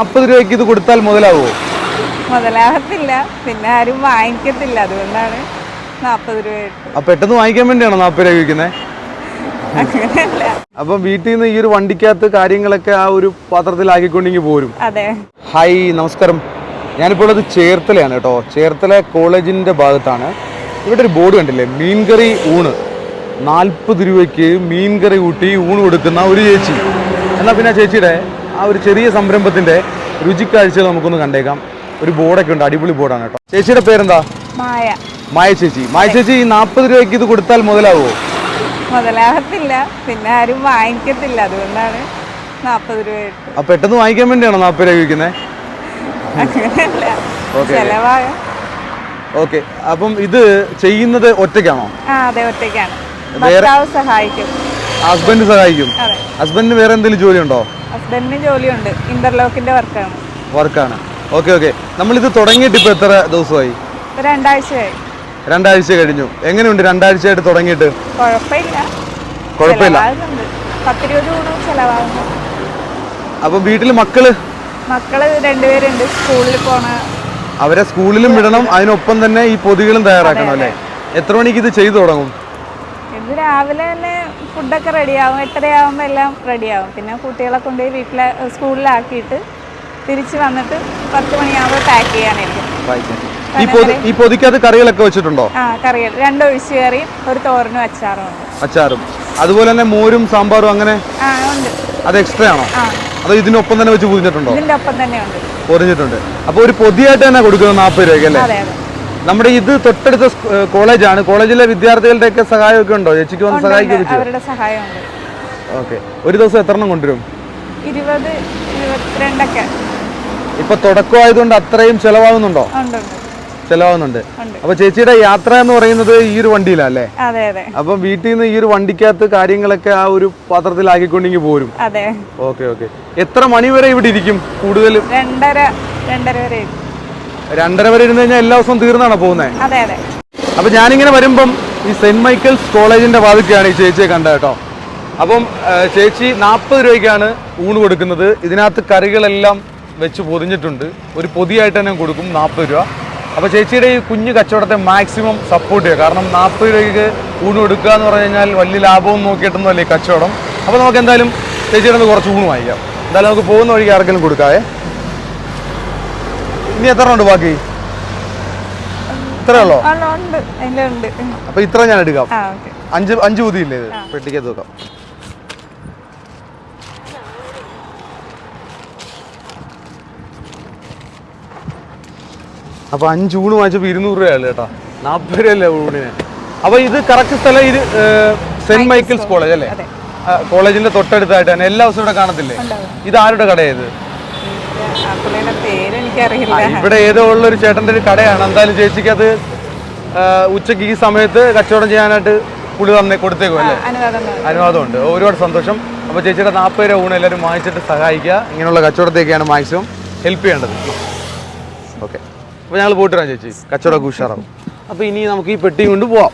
നാൽപ്പത് രൂപയ്ക്ക് ഇത് കൊടുത്താൽ മുതലാവോ? മുതലാകത്തില്ല. പിന്നെ ആരും വാങ്ങിക്കത്തില്ല. അതുകൊണ്ടാണ് നാൽപ്പത് രൂപ. അപ്പൊ പെട്ടെന്ന് വാങ്ങിക്കാൻ വേണ്ടിയാണോ നാൽപ്പത് രൂപ അങ്ങനെയല്ല. അപ്പം വീട്ടിൽ നിന്ന് ഈ ഒരു വണ്ടിക്കകത്ത് കാര്യങ്ങളൊക്കെ ആ ഒരു പാത്രത്തിലാക്കിക്കൊണ്ടെങ്കിൽ പോരും. അതെ. ഹായ് നമസ്കാരം. ഞാനിപ്പോൾ അത് ചേർത്തലയാണ് കേട്ടോ. ചേർത്തല കോളേജിന്റെ ഭാഗത്താണ്. ഇവിടെ ഒരു ബോർഡ് കണ്ടില്ലേ? മീൻകറി ഊണ്. നാൽപ്പത് രൂപയ്ക്ക് മീൻകറി കൂട്ടി ഊണ് കൊടുക്കുന്ന ഒരു ചേച്ചി. എന്നാൽ പിന്നെ ചേച്ചിയുടെ ആ ഒരു ചെറിയ സംരംഭത്തിന്റെ രുചിക്കാഴ്ചകൾ നമുക്കൊന്ന് കണ്ടേക്കാം. ഒരു ബോർഡൊക്കെ ഉണ്ട് അടിപൊളി ബോർഡാണ് കേട്ടോ. ചേച്ചിയുടെ പേരെന്താ? മായ. മായ ചേച്ചി. മായ ചേച്ചി ഈ നാൽപ്പത് രൂപയ്ക്ക് ഇത് കൊടുത്താൽ മുതലാവോ? മുതലാകത്തില്ല പിന്നെ ആരും വാങ്ങിക്കത്തില്ല അതുകൊണ്ടാണ് നാൽപ്പത് രൂപ അപ്പൊ പെട്ടെന്ന് വാങ്ങിക്കാൻ വേണ്ടിയാണോ നാൽപ്പത് രൂപ ചോദിക്കുന്നത് ഓക്കെ. അപ്പം ഇത് ചെയ്യുന്നത് ഒറ്റയ്ക്കാണോ? അതെ ഒറ്റയ്ക്കാണ്. സഹായിക്കും. ഹസ്ബൻഡ് സഹായിക്കും. ഹസ്ബൻഡിന് വേറെ എന്തെങ്കിലും ജോലി ഉണ്ടോ ഹസ്ബൻഡിന് ജോലിയുണ്ട്. ഇന്റർലോക്കിന്റെ വർക്കാണ് വർക്കാണ് ഓക്കെ ഓക്കെ നമ്മളിത് തുടങ്ങിയിട്ട് ഇപ്പോ എത്ര ദിവസമായി? രണ്ടാഴ്ചയായി. രണ്ടാഴ്ച കഴിഞ്ഞു. എങ്ങനെയുണ്ട് രണ്ടാഴ്ചയായിട്ട് തുടങ്ങിയിട്ട്? കുഴപ്പമില്ല. അപ്പൊ വീട്ടിൽ മക്കൾ? മക്കൾ രണ്ടുപേരുണ്ട്. സ്കൂളിൽ പോണ അവരെ സ്കൂളിലും വിടണം. അതിനൊപ്പം തന്നെ ഈ പൊതികളും തയ്യാറാക്കണം അല്ലേ? എത്ര മണിക്ക് ഇത് ചെയ്തു തുടങ്ങും? ഇത് രാവിലെ തന്നെ ഫുഡൊക്കെ റെഡിയാവും. എട്ടരയാവുമ്പോൾ എല്ലാം റെഡിയാവും. പിന്നെ കുട്ടികളെ കൊണ്ടുപോയി വീട്ടിലെ സ്കൂളിലാക്കിയിട്ട് തിരിച്ച് വന്നിട്ട് പത്ത് മണിയാകുമ്പോൾ പാക്ക് ചെയ്യാനായിരിക്കും. ഈ പൊതിക്കകത്ത് കറികളൊക്കെ വെച്ചിട്ടുണ്ടോ? ആ കറികൾ. രണ്ട് ഒഴിച്ചു കറിയും ഒരു തോരനും അച്ചാറും ഉണ്ട്. അച്ചാറും. അതുപോലെ തന്നെ മോരും സാമ്പാറും അങ്ങനെ? ആ ഉണ്ട്. അത് എക്സ്ട്രാ ആണോ? അതോ ഇതിനൊപ്പം തന്നെ വെച്ച് പൊതിഞ്ഞിട്ടുണ്ടോ? ഇതിന്റെ ഒപ്പം തന്നെ ഉണ്ട്. പൊതിഞ്ഞിട്ടുണ്ട്. അപ്പോൾ ഒരു പൊതിയായിട്ട് തന്നെ കൊടുക്കുന്നത് നാൽപ്പത് രൂപയ്ക്ക് അല്ലേ? നമ്മുടെ ഇത് തൊട്ടടുത്ത കോളേജാണ്. കോളേജിലെ വിദ്യാർത്ഥികളുടെ ഒക്കെ സഹായമൊക്കെ ഉണ്ടോ? ചേച്ചിക്ക് വന്ന്. അവരുടെ സഹായമുണ്ട്. ഓക്കെ. ഒരു ദിവസം എത്ര എണ്ണം കൊണ്ടുവരും? ഇരുപത് ഇരുപത്തിരണ്ടൊക്കെ. ഇപ്പൊ തുടക്കമായതുകൊണ്ട് അത്രയും ചെലവാകുന്നുണ്ടോ? ചെലവാകുന്നുണ്ട്. അപ്പൊ ചേച്ചിയുടെ യാത്ര എന്ന് പറയുന്നത് ഈ ഒരു വണ്ടിയിലല്ലേ അപ്പൊ വീട്ടിൽ നിന്ന് ഈ ഒരു വണ്ടിക്കകത്ത് കാര്യങ്ങളൊക്കെ ആ ഒരു പാത്രത്തിലാക്കിക്കൊണ്ടെങ്കിൽ പോരും. Okay okay. എത്ര മണി വരെ ഇവിടെ ഇരിക്കും? കൂടുതലും? രണ്ടര രണ്ടര വരെ. രണ്ടര വരെ ഇരുന്ന് കഴിഞ്ഞാൽ എല്ലാ ദിവസവും തീർന്നാണോ പോകുന്നത് അതെ അതെ. അപ്പൊ ഞാനിങ്ങനെ വരുമ്പം ഈ സെന്റ് മൈക്കിൾസ് കോളേജിന്റെ വാതിക്കാണ് ഈ ചേച്ചിയെ കണ്ടത് കേട്ടോ. അപ്പം ചേച്ചി നാൽപ്പത് രൂപയ്ക്കാണ് ഊണ് കൊടുക്കുന്നത്. ഇതിനകത്ത് കറികളെല്ലാം വെച്ച് പൊതിഞ്ഞിട്ടുണ്ട്. ഒരു പൊതിയായിട്ട് തന്നെ കൊടുക്കും നാൽപ്പത് രൂപ. അപ്പോൾ ചേച്ചിയുടെ ഈ കുഞ്ഞു കച്ചവടത്തെ മാക്സിമം സപ്പോർട്ട് ചെയ്യുക. കാരണം നാൽപ്പത് രൂപയ്ക്ക് ഊണ് കൊടുക്കുക എന്ന് പറഞ്ഞു കഴിഞ്ഞാൽ വലിയ ലാഭവും നോക്കിയിട്ടൊന്നുമല്ലേ കച്ചവടം? അപ്പോൾ നമുക്ക് എന്തായാലും ചേച്ചിയുടെ കുറച്ച് ഊണ് വാങ്ങിക്കാം. എന്തായാലും നമുക്ക് പോകുന്ന വഴിക്ക് ആർക്കെങ്കിലും കൊടുക്കാവേ. ഇനി എത്ര ഉണ്ട് ബാക്കി? ഇത്രേ ഉള്ളോ? ഉണ്ട്. ഉണ്ട്. അപ്പോൾ ഇത്ര ഞാൻ എടുക്കാം. അഞ്ച് അഞ്ച് പൊതിയില്ലേ ഇത്? പെട്ടിക്കകത്ത് വെക്കാം. അപ്പൊ അഞ്ച് ഊണ് വാങ്ങിച്ചപ്പോ ഇരുന്നൂറ് രൂപയല്ലേ കേട്ടാ. നാൽപ്പത് രൂപയല്ലേ ഊണിന്. അപ്പൊ ഇത് കറക്റ്റ് സ്ഥലം ഇത് സെന്റ് മൈക്കിൾസ് കോളേജ് അല്ലേ? കോളേജിന്റെ തൊട്ടടുത്തായിട്ട് തന്നെ എല്ലാ ദിവസവും ഇവിടെ കാണത്തില്ലേ? ഇത് ആരുടെ പേര് എനിക്കറിയില്ല. ഇവിടെ ഏതോ ഉള്ള ഒരു ചേട്ടന്റെ ഒരു കടയാണ്. എന്തായാലും ചേച്ചിക്ക് അത് ഉച്ചയ്ക്ക് ഉച്ചയ്ക്ക് ഈ സമയത്ത് കച്ചവടം ചെയ്യാനായിട്ട് പുള്ളി തന്നെ കൊടുത്തേക്കും അല്ലേ. അനുവാദമുണ്ട്. ഒരുപാട് സന്തോഷം. അപ്പോൾ ചേച്ചിയുടെ നാൽപ്പത് രൂപ ഊണ് എല്ലാവരും വാങ്ങിച്ചിട്ട് സഹായിക്കുക. ഇങ്ങനെയുള്ള കച്ചവടത്തേക്കാണ് മാക്സിമം ഹെൽപ്പ് ചെയ്യേണ്ടത്. ഓക്കെ. അപ്പോൾ ഞങ്ങൾ പോയിട്ട് വരാം ചേച്ചി. കച്ചവടം ഉഷാറാവും. അപ്പോൾ ഇനി നമുക്ക് ഈ പെട്ടി കൊണ്ട് പോവാം.